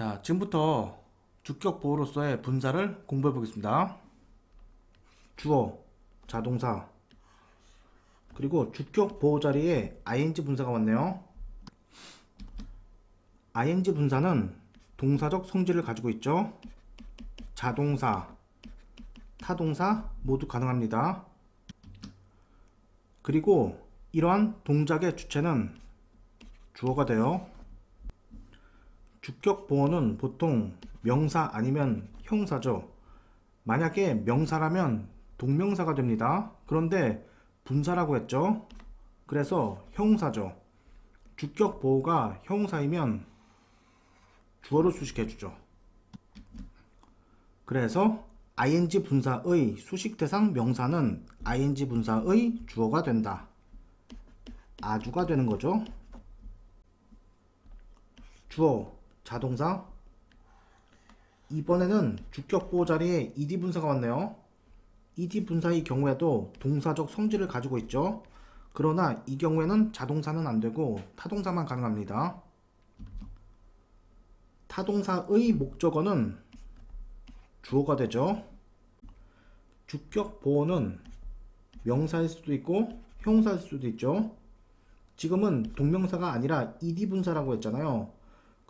자, 지금부터 주격 보호로서의 분사를 공부해 보겠습니다. 주어, 자동사, 그리고 주격 보호 자리에 ing 분사가 왔네요. ing 분사는 동사적 성질을 가지고 있죠. 자동사, 타동사 모두 가능합니다. 그리고 이러한 동작의 주체는 주어가 돼요. 주격 보어는 보통 명사 아니면 형사죠. 만약에 명사라면 동명사가 됩니다. 그런데 분사라고 했죠. 그래서 형사죠. 주격 보호가 형사이면 주어로 수식해 주죠. 그래서 ing 분사의 수식 대상 명사는 ing 분사의 주어가 된다. 아주가 되는 거죠. 주어, 자동사. 이번에는 주격 보호 자리에 ed 분사가 왔네요. ed 분사의 경우에도 동사적 성질을 가지고 있죠. 그러나 이 경우에는 자동사는 안 되고 타동사만 가능합니다. 타동사의 목적어는 주어가 되죠. 주격 보호는 명사일 수도 있고 형사일 수도 있죠. 지금은 동명사가 아니라 ed 분사라고 했잖아요.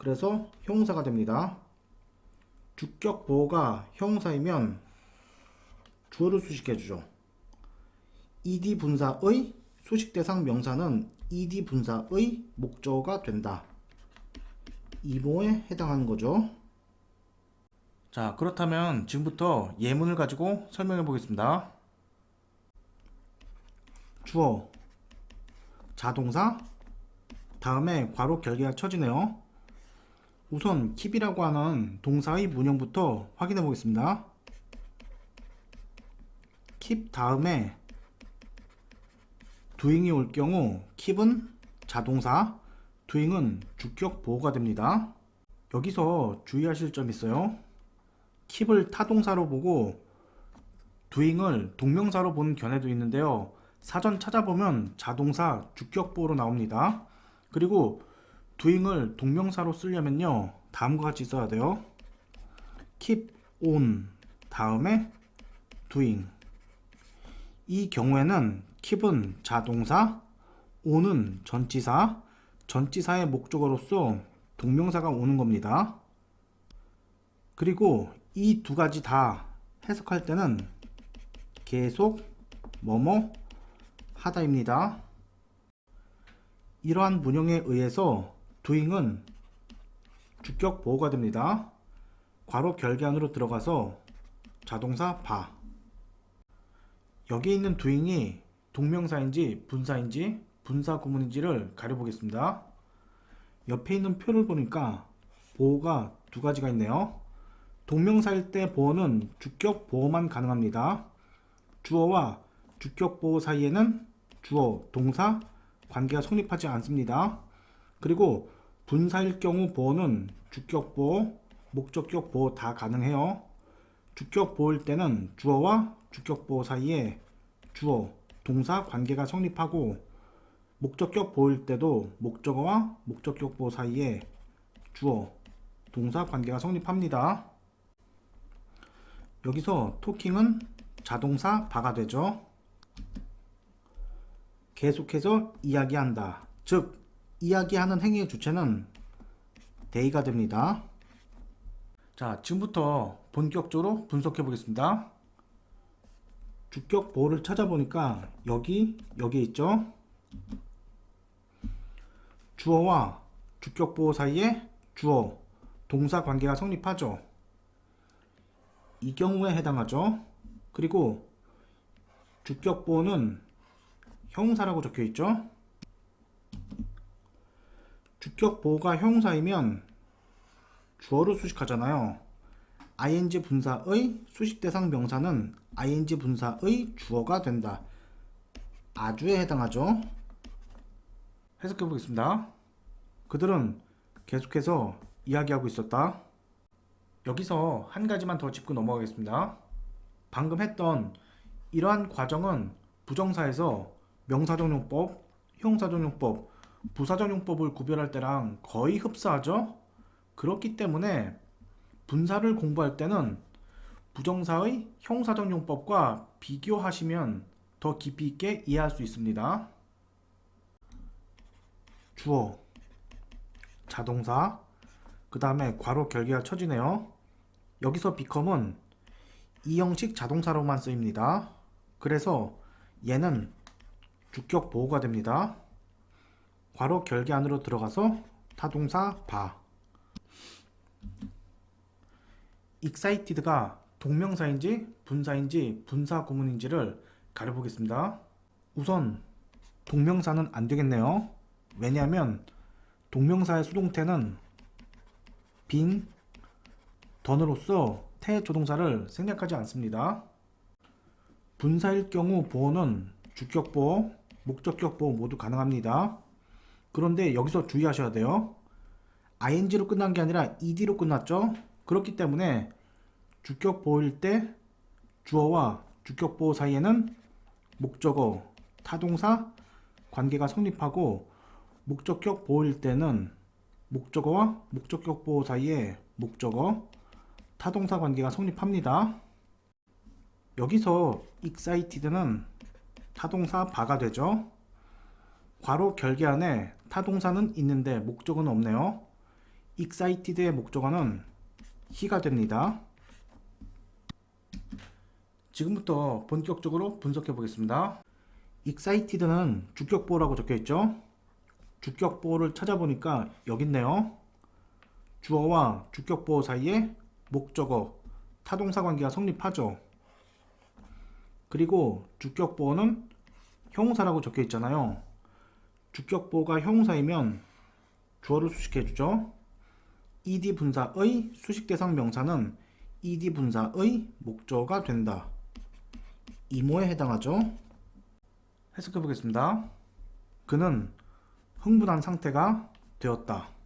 그래서 형사가 됩니다. 주격 보호가 형사이면 주어를 수식해 주죠. ed 분사의 수식 대상 명사는 ed 분사의 목적어가 된다. 이보에 해당하는 거죠. 자, 그렇다면 지금부터 예문을 가지고 설명해 보겠습니다. 주어, 자동사, 다음에 괄호 결계가 쳐지네요. 우선 킵이라고 하는 동사의 문형부터 확인해 보겠습니다. 킵 다음에 doing이 올 경우 킵은 자동사, doing은 주격 보호가 됩니다. 여기서 주의하실 점 있어요. 킵을 타동사로 보고 doing을 동명사로 보는 견해도 있는데요. 사전 찾아보면 자동사 주격 보호로 나옵니다. 그리고 doing을 동명사로 쓰려면요. 다음과 같이 써야 돼요. keep on 다음에 doing 이 경우에는 keep은 자동사, on은 전치사, 전치사의 목적어로서 동명사가 오는 겁니다. 그리고 이 두 가지 다 해석할 때는 계속 뭐뭐 하다입니다. 이러한 문형에 의해서 doing은 주격 보호가 됩니다. 괄호 결계 안으로 들어가서 자동사 바 여기 있는 doing이 동명사인지 분사인지 분사 구문인지를 가려보겠습니다. 옆에 있는 표를 보니까 보호가 두 가지가 있네요. 동명사일 때 보호는 주격 보호만 가능합니다. 주어와 주격 보호 사이에는 주어, 동사, 관계가 성립하지 않습니다. 그리고 분사일 경우 보호는 주격 보호, 목적격 보호 다 가능해요. 주격 보호일 때는 주어와 주격 보호 사이에 주어, 동사 관계가 성립하고 목적격 보호일 때도 목적어와 목적격 보호 사이에 주어, 동사 관계가 성립합니다. 여기서 토킹은 자동사 바가 되죠. 계속해서 이야기한다. 즉, 이야기하는 행위의 주체는 데이가 됩니다. 자, 지금부터 본격적으로 분석해 보겠습니다. 주격 보호를 찾아보니까 여기, 여기 있죠? 주어와 주격 보호 사이에 주어, 동사 관계가 성립하죠. 이 경우에 해당하죠. 그리고 주격 보호는 형사라고 적혀 있죠. 주격 보호가 형사이면 주어로 수식하잖아요. ing 분사의 수식 대상 명사는 ing 분사의 주어가 된다. 아주에 해당하죠. 해석해 보겠습니다. 그들은 계속해서 이야기하고 있었다. 여기서 한 가지만 더 짚고 넘어가겠습니다. 방금 했던 이러한 과정은 부정사에서 명사정용법, 형사정용법, 부사정용법을 구별할 때랑 거의 흡사하죠? 그렇기 때문에 분사를 공부할 때는 부정사의 형사적 용법과 비교하시면 더 깊이 있게 이해할 수 있습니다. 주어, 자동사, 그 다음에 괄호 결계가 쳐지네요. 여기서 become은 이 형식 자동사로만 쓰입니다. 그래서 얘는 주격 보호가 됩니다. 괄호 결계 안으로 들어가서 타동사 봐. excited가 동명사인지 분사인지 분사 구문인지를 가려보겠습니다. 우선 동명사는 안 되겠네요. 왜냐하면 동명사의 수동태는 빙, 던으로서 태 조동사를 생략하지 않습니다. 분사일 경우 보호는 주격 보호, 목적격 보호 모두 가능합니다. 그런데 여기서 주의하셔야 돼요. ing로 끝난 게 아니라 ed로 끝났죠. 그렇기 때문에 주격 보호일 때 주어와 주격 보호 사이에는 목적어, 타동사 관계가 성립하고 목적격 보호일 때는 목적어와 목적격 보호 사이에 목적어, 타동사 관계가 성립합니다. 여기서 excited는 타동사 바가 되죠. 괄호 결계 안에 타동사는 있는데 목적어는 없네요. excited의 목적어는 he가 됩니다. 지금부터 본격적으로 분석해 보겠습니다. excited는 주격 보호라고 적혀 있죠. 주격 보호를 찾아보니까 여기 있네요. 주어와 주격 보호 사이에 목적어, 타동사 관계가 성립하죠. 그리고 주격 보호는 형용사라고 적혀 있잖아요. 주격 보호가 형용사이면 주어를 수식해 주죠. ed 분사의 수식 대상 명사는 ed 분사의 목적어가 된다. 이모에 해당하죠. 해석해 보겠습니다. 그는 흥분한 상태가 되었다.